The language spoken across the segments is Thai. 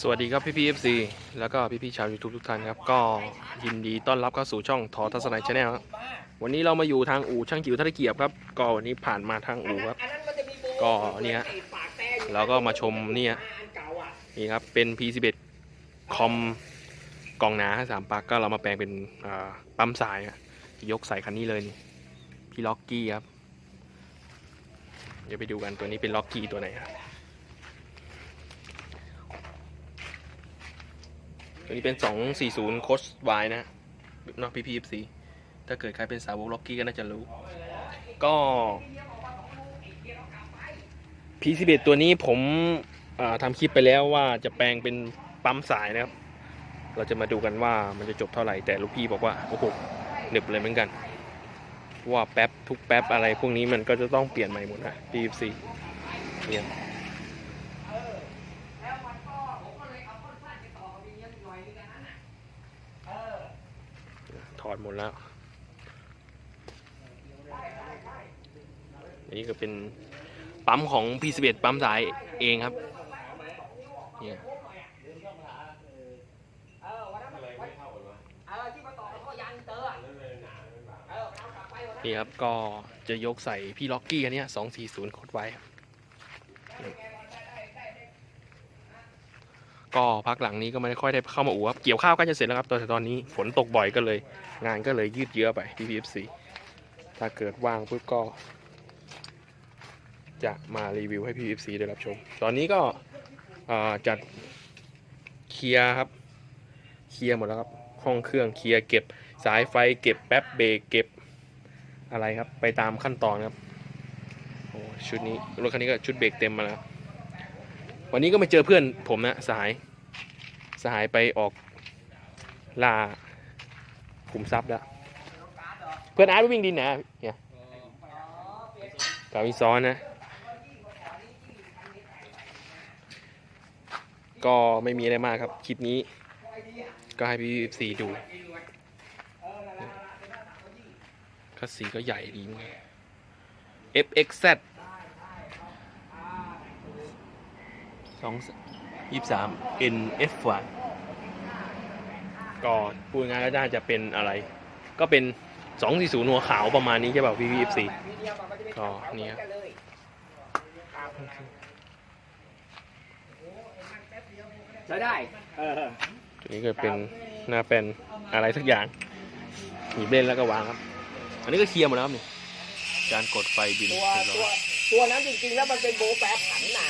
สวัสดีครับพี่พีเอฟซีแล้วก็พี่พี่ชาว YouTube ทุกท่านครับ ก็ยินดีต้อนรับเข้าสู่ช่องทอทัศนัยชาแนลวันนี้เรามาอยู่ทางอู่ช่างจิ๋วท่าตะเกียบครับก็วันนี้ผ่านมาทางอู่ครับ ก็เนี่ยเราก็มาชมเนี่ยนี่ครับเป็น P11 คอมกองหนาสามปลั๊กก็เรามาแปลงเป็นปั๊มสายอะยกใส่คันนี้เลยนี่พี่ล็อกกี้ครับ เดี๋ยวไปดูกันตัวนี้เป็นล็อกกี้ตัวไหนครับ ตัวนี้เป็น 240 โคชวายนะนอกพีพีซีถ้าเกิดใครเป็นสาวกล็อกกี้ก็น่าจะรู้ ก็ P11 ตัวนี้ผมอ่าทำคลิปไปแล้วว่าจะแปลงเป็นปั๊มสายนะครับ เราจะมาดูกันว่ามันจะจบเท่าไหร่แต่ลูกพี่บอกว่าโอ้โหหนึบเลยเหมือนกันว่าแป๊บทุกแป๊บอะไรพวกนี้มันก็จะต้องเปลี่ยนใหม่หมดนะ P14 เนี่ย ถอดหมดแล้วอันนี้ก็เป็นปั๊มของ P11 ปั๊มสายเองครับเนี่ยนี่ครับก็จะยกใส่พี่ล็อกกี้อันเนี้ย240โคดไว้ครับ ก็พักหลังนี้ก็ไม่ได้ค่อยได้เข้ามาอู่ครับเกี่ยวข้าวก็จะเสร็จแล้วครับแต่ตอนนี้ฝนตกบ่อยก็เลย งานก็เลยยืดเยื้อไปที่ PFC ถ้าเกิดว่างปุ๊บก็ จะมารีวิวให้ PFC ได้รับชม ตอนนี้ก็จัดเคลียร์ครับเคลียร์หมดแล้วครับห้องเครื่องเคลียร์เก็บสายไฟเก็บแป๊บเบรกเก็บอะไรครับ ไปตามขั้นตอนครับโอ้ชุดนี้รถคันนี้ก็ชุดเบรกเต็มมาแล้ว วันนี้ก็มาเจอเพื่อนผมนะสหายสหายไปออกล่าขุมทรัพย์แล้วเพื่อนอาร์ตวิ่งดินนะเนี่ยกาวิซ้อนนะ ก็ไม่มีอะไรมากครับ คลิปนี้ ก็ให้พี่สีดูคัสสีก็ใหญ่ดีเหมือนกัน FXZ สองยี่สาม NF1 ก็พูดง่ายๆก็น่าจะเป็นอะไร ก็เป็น240หัวขาวประมาณนี้ใช่ป่ะพี่พี่ FC ก็เนี่ยใช้ได้เออตัวนี้ก็เป็นหน้าเป็นอะไรสักอย่างหนีบเล่นแล้วก็วางครับ อันนี้ก็เคลียร์หมดแล้วครับนี่การกดไฟบินตัวเรียบร้ตัวอยตัวนั้นจริงๆแล้วมันเป็นโบแปรผันนะ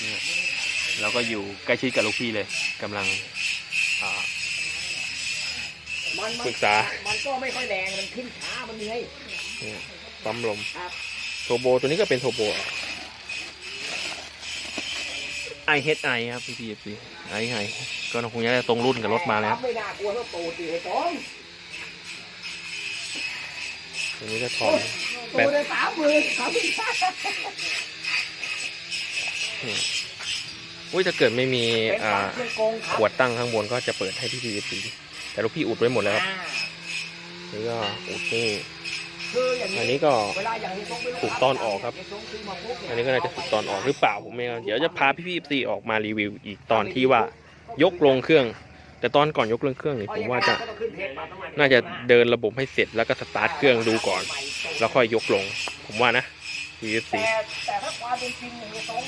เนี่ยเราก็อยู่ใกล้ชิดกับลูกพี่เลยกำลังอ่ามันมันปรึกษา มันก็ไม่ค่อยแรง มันขึ้นช้า มันเหนื่อยเนี่ยปั๊มลมครับโทโบตัวนี้ก็เป็นโทโบ IHI ครับพี่พีเอฟซีไอไฮก็คงจะได้ตรงรุ่นกับรถมาแล้วครับไม่น่ากลัวเท่าโตตีไอ้ต้มตัวนี้ก็ถอนโตได้สามหมื่นสามหมื่น อุ้ยถ้าเกิดไม่มีเป็นอ่าปั๊มเครื่องกงคขรับวดตั้งข้างบนก็จะเปิดให้พี่พีเอฟซีแต่ลูกพี่อุดไว้หมดแล้วครับอ่านี่ก็อุดนี่คืออย่างอันนี้นี้ก็เวลาอย่างนี้ต้องไปถูกตอนออกครับเก็ตงซื้มาปุ๊บเยอันนี้ก็น่าจะถูกตอนออกหรือเปล่าผมไม่รู้เดี๋ยวจะพาพี่พีเอฟซีออกมารีวิวอีกตอนที่ว่ายกลงเครื่อง แต่ตอนก่อนยกลงเครื่องนี่ผมว่าจะก็ต้องขึ้นเทปปั๊มน้ำมันน่าจะเดินระบบให้เสร็จแล้วก็สตาร์ทเครื่องดูก่อน แล้วค่อยยกลง ผมว่านะ PFC แต่แต่ถ้าความเป็นจริงอย่างนี้ต้อง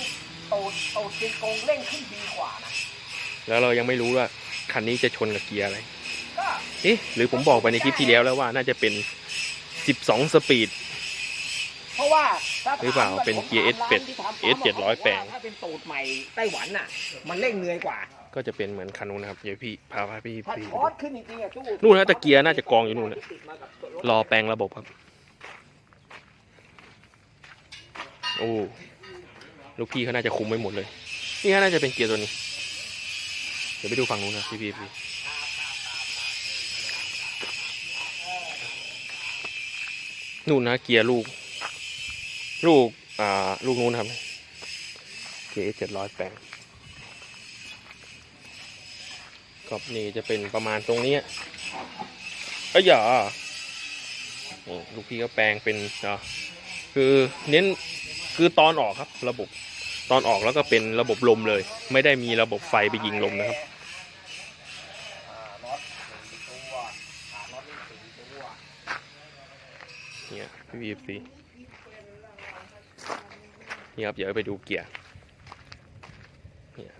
โตดโตดเป็นกงเร่งขึ้นดีกว่านะแล้วเรายังไม่รู้ว่าคันนี้จะชนกับเกียร์อะไรก็เอ๊ะหรือผมบอกไปในคลิปที่แล้วแล้วว่าน่าจะเป็น 12 สปีด เพราะว่าถ้าหรือเปล่าถมเป็นเกียร์ผมถาม S8 ร้านที่ทำปั๊ม S700 แปลง ถ้าเป็นตูดใหม่ไต้หวันน่ะ มันเร่งเหนื่อยกว่า ก็จะเป็นเหมือนคันนู้นนะครับเดี๋ยวพี่พาพาพี่พอพี่ทอดขึ้นจริงๆอะตู้นู่นนะตะเกียร์น่าจะกองอยู่นู่นนะติดมากับรถรอแปลงระบบครับ โอ้ ลูกพี่เขาน่าจะคุมไว้หมดเลย นี่น่าจะเป็นเกียร์ตัวนี้ เดี๋ยวไปดูฝั่งนู้นนะพี่พี่พี่นู่นนะเกียร์ลูก ลูก อ่า ลูกนู้นครับ เกียร์เจ็ดร้อยแปดก็นี่จะเป็นประมาณตรงนี้เอ้ยอย่าลูกพี่ก็แปลงเป็นเนาะคือเน้น คือตอนออกครับ ระบบตอนออกแล้วก็เป็นระบบลมเลย ไม่ได้มีระบบไฟไปยิงลมนะครับอ่าน็อตหนึ่งตัวอ่าน็อตนี่สี่ตัวเนี่ยพี่พีซีนี่ครับเดี๋ยวไปดูเกียร์เนี่ย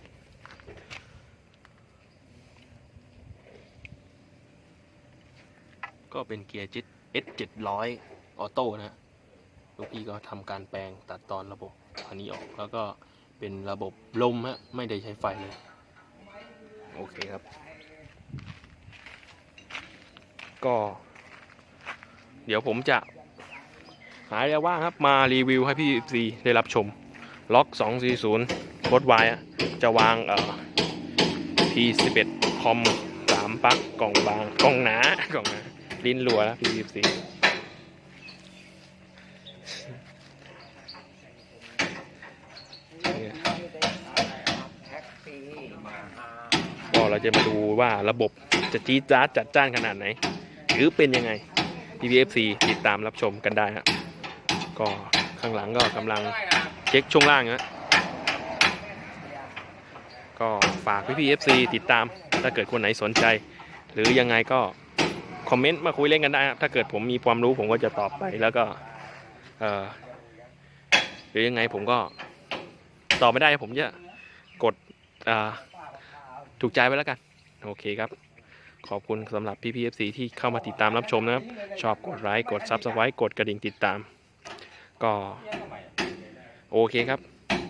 ก็เป็นเกียร์จิต S 700ออโต้นะ หลวพี่ก็ทำการแปลงตัดตอนระบบอันนี้ออกแล้วก็เป็นระบบลมฮะไม่ได้ใช้ไฟเลย โอเคครับ ก็ เดี๋ยวผมจะหาเวลาว่างครับมารีวิวให้พี่ซีได้รับชม ล็อก 240โคดไวายจะวางเอ่อ P11 คอม3ปักกล่องบางกล่องหนากล่องหนา ลิ้นรัวแล้ว P14 เราจะมาดูว่าระบบจะจี๊ดจ๊าดจัดจ้านขนาดไหน หรือเป็นยังไง PPFC ติดตามรับชมกันได้ครับก็ข้างหลังก็กำลังเช็คช่วงล่างนะก็ฝาก PPFC ติดตามถ้าเกิดคนไหนสนใจ หรือยังไงก็คอมเมนต์มาคุยเล่นกันได้ครับถ้าเกิดผมมีความรู้ผมก็จะตอบไปแล้วก็เออหรือยังไงผมก็ตอบไม่ได้ผมจะกดอ่า ถูกใจไว้แล้วกัน โอเคครับ ขอบคุณสำหรับพี่พีเอฟซีที่เข้ามาติดตามรับชมนะครับ ชอบกดไลค์กดซับสไครต์กดกระดิ่งติดตาม ก็ โอเคครับ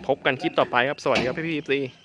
พบกันคลิปต่อไปครับ สวัสดีครับพี่พีเอฟซี